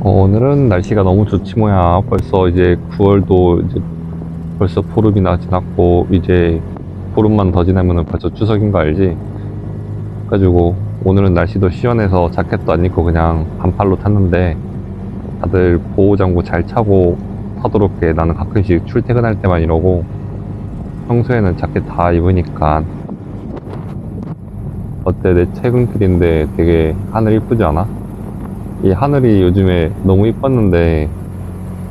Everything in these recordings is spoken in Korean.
어, 오늘은 날씨가 너무 좋지 뭐야. 벌써 이제 9월도 이제 벌써 보름이나 지났고 이제 보름만 더 지나면은 벌써 추석인 거 알지? 그래가지고 오늘은 날씨도 시원해서 자켓도 안 입고 그냥 반팔로 탔는데 다들 보호장구 잘 차고 타도록 해. 나는 가끔씩 출퇴근할 때만 이러고 평소에는 자켓 다 입으니까 어때 내 퇴근길인데 되게 하늘 이쁘지 않아? 이 하늘이 요즘에 너무 이뻤는데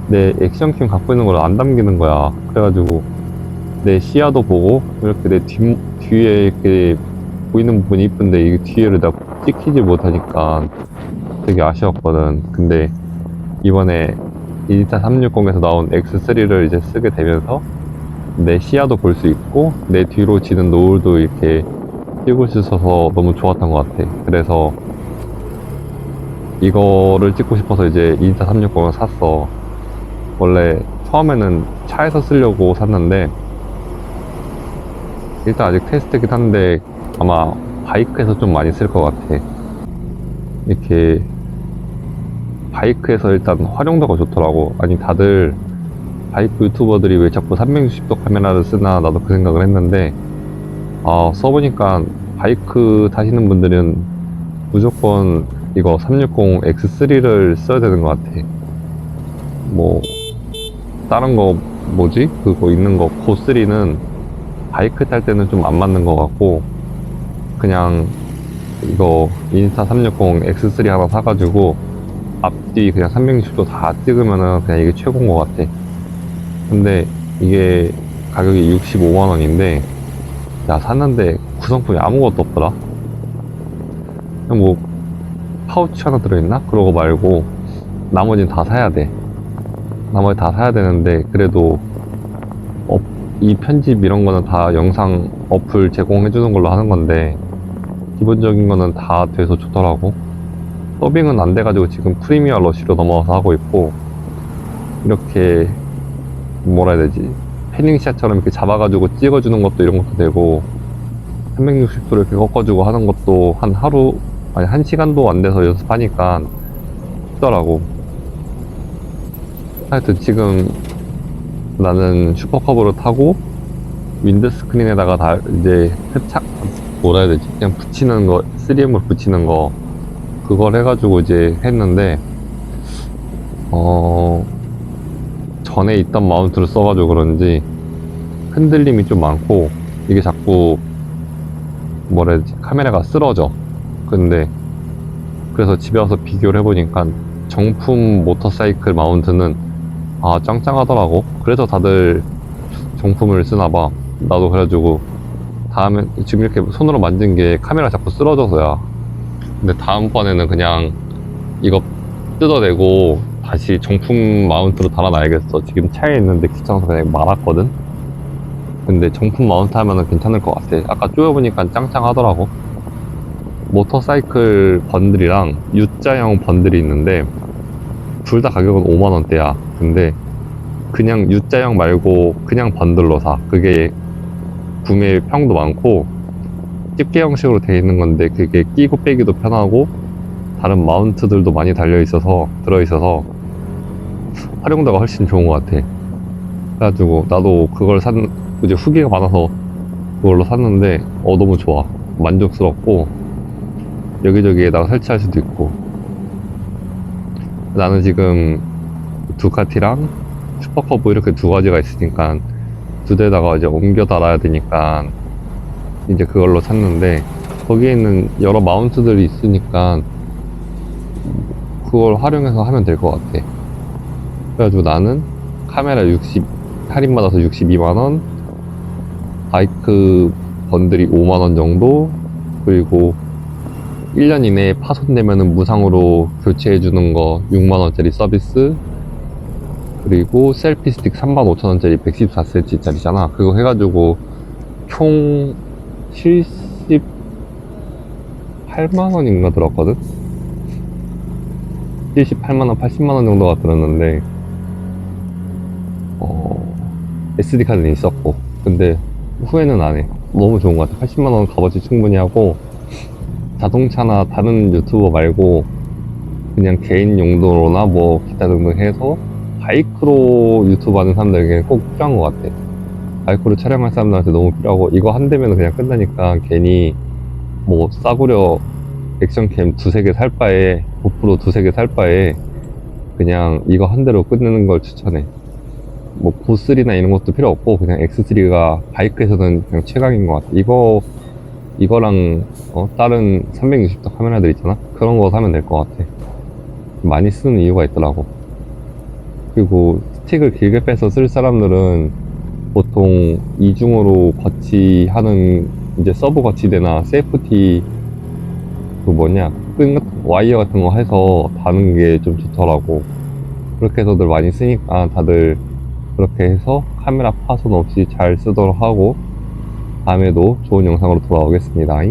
내 액션캠 갖고 있는 걸 안 담기는 거야. 그래가지고 내 시야도 보고 이렇게 내 뒤, 뒤에 이렇게 보이는 부분이 이쁜데 이게 뒤에를 다 찍히지 못하니까 되게 아쉬웠거든. 근데 이번에 인스타 360에서 나온 X3를 이제 쓰게 되면서 내 시야도 볼 수 있고 내 뒤로 지는 노을도 이렇게 찍을 수 있어서 너무 좋았던 것 같아. 그래서 이거를 찍고 싶어서 이제 인스타 360을 샀어. 원래 처음에는 차에서 쓰려고 샀는데 일단 아직 테스트긴 한데 아마 바이크에서 좀 많이 쓸 것 같아. 이렇게 바이크에서 일단 활용도가 좋더라고. 아니 다들 바이크 유튜버들이 왜 자꾸 360도 카메라를 쓰나 나도 그 생각을 했는데 아 써보니까 바이크 타시는 분들은 무조건 이거 360 X3를 써야 되는 것 같아. 뭐 다른 거 뭐지? 그거 있는 거 고3는 바이크 탈 때는 좀 안 맞는 것 같고 그냥 이거 인스타 360 X3 하나 사가지고 앞뒤 그냥 360도 다 찍으면은 그냥 이게 최고인 것 같아. 근데 이게 가격이 65만 원인데 야 샀는데 구성품이 아무것도 없더라. 그냥 뭐 파우치 하나 들어있나? 그러고 말고 나머지는 다 사야 돼. 나머지 다 사야 되는데 그래도 어, 이 편집 이런 거는 다 영상 어플 제공해 주는 걸로 하는 건데 기본적인 거는 다 돼서 좋더라고. 서빙은 안 돼가지고 지금 프리미어 러시로 넘어와서 하고 있고 이렇게 뭐라 해야 되지 패닝샷처럼 이렇게 잡아가지고 찍어주는 것도 이런 것도 되고 360도를 이렇게 꺾어주고 하는 것도 한 하루 아니 한 시간도 안 돼서 연습하니까 쉽더라고. 하여튼 지금 나는 슈퍼커브를 타고 윈드 스크린에다가 다 이제 세차 뭐라 해야 되지? 그냥 붙이는 거 3M을 붙이는 거 그걸 해가지고 이제 했는데 어 전에 있던 마운트를 써가지고 그런지 흔들림이 좀 많고 이게 자꾸 뭐라 해야 되지? 카메라가 쓰러져 근데 그래서 집에 와서 비교를 해보니까 정품 모터사이클 마운트는 아 짱짱하더라고. 그래서 다들 정품을 쓰나봐. 나도 그래가지고 다음에 지금 이렇게 손으로 만진 게 카메라 자꾸 쓰러져서야. 근데 다음번에는 그냥 이거 뜯어내고 다시 정품 마운트로 달아놔야겠어. 지금 차에 있는데 귀찮아서 그냥 말았거든. 근데 정품 마운트 하면은 괜찮을 것 같아. 아까 쪼여보니까 짱짱하더라고 모터사이클 번들이랑 U자형 번들이 있는데 둘 다 가격은 5만원대야. 근데 그냥 U자형 말고 그냥 번들로 사. 그게 구매 평도 많고 집게 형식으로 되어 있는 건데 그게 끼고 빼기도 편하고 다른 마운트들도 많이 달려 있어서 들어 있어서 활용도가 훨씬 좋은 것 같아. 그래가지고 나도 그걸 산 이제 후기가 많아서 그걸로 샀는데 어 너무 좋아. 만족스럽고 여기저기에다가 설치할 수도 있고 나는 지금 두카티랑 슈퍼커브 이렇게 두 가지가 있으니까 두 대에다가 이제 옮겨 달아야 되니까 이제 그걸로 샀는데 거기에 있는 여러 마운트들이 있으니까 그걸 활용해서 하면 될 것 같아. 그래가지고 나는 카메라 60 할인 받아서 62만원, 바이크 번들이 5만원 정도, 그리고 1년 이내에 파손되면은 무상으로 교체해주는 거 6만원짜리 서비스, 그리고 셀피 스틱 35,000원짜리 114cm짜리잖아. 그거 해가지고 총 78만원인가 들었거든? 78만원, 80만원 정도가 들었는데, 어, SD카드는 있었고, 근데 후회는 안 해. 너무 좋은 것 같아. 80만원 값어치 충분히 하고, 자동차나 다른 유튜버 말고, 그냥 개인 용도로나 뭐 기타 등등 해서 바이크로 유튜브 하는 사람들에게 꼭 필요한 것 같아. 바이크로 촬영할 사람들한테 너무 필요하고 이거 한 대면 그냥 끝나니까 괜히 뭐 싸구려 액션캠 두세 개 살 바에 고프로 두세 개 살 바에 그냥 이거 한 대로 끝내는 걸 추천해. 뭐 고3나 이런 것도 필요 없고 그냥 X3가 바이크에서는 그냥 최강인 것 같아. 이거 이거랑 어, 다른 360도 카메라들 있잖아. 그런 거 사면 될 것 같아. 많이 쓰는 이유가 있더라고. 그리고 스틱을 길게 빼서 쓸 사람들은 보통 이중으로 거치하는 이제 서브 거치대나 세이프티 그 뭐냐 끈 같은 와이어 같은 거 해서 다는 게 좀 좋더라고. 그렇게 해서들 많이 쓰니까 다들 그렇게 해서 카메라 파손 없이 잘 쓰도록 하고 다음에도 좋은 영상으로 돌아오겠습니다.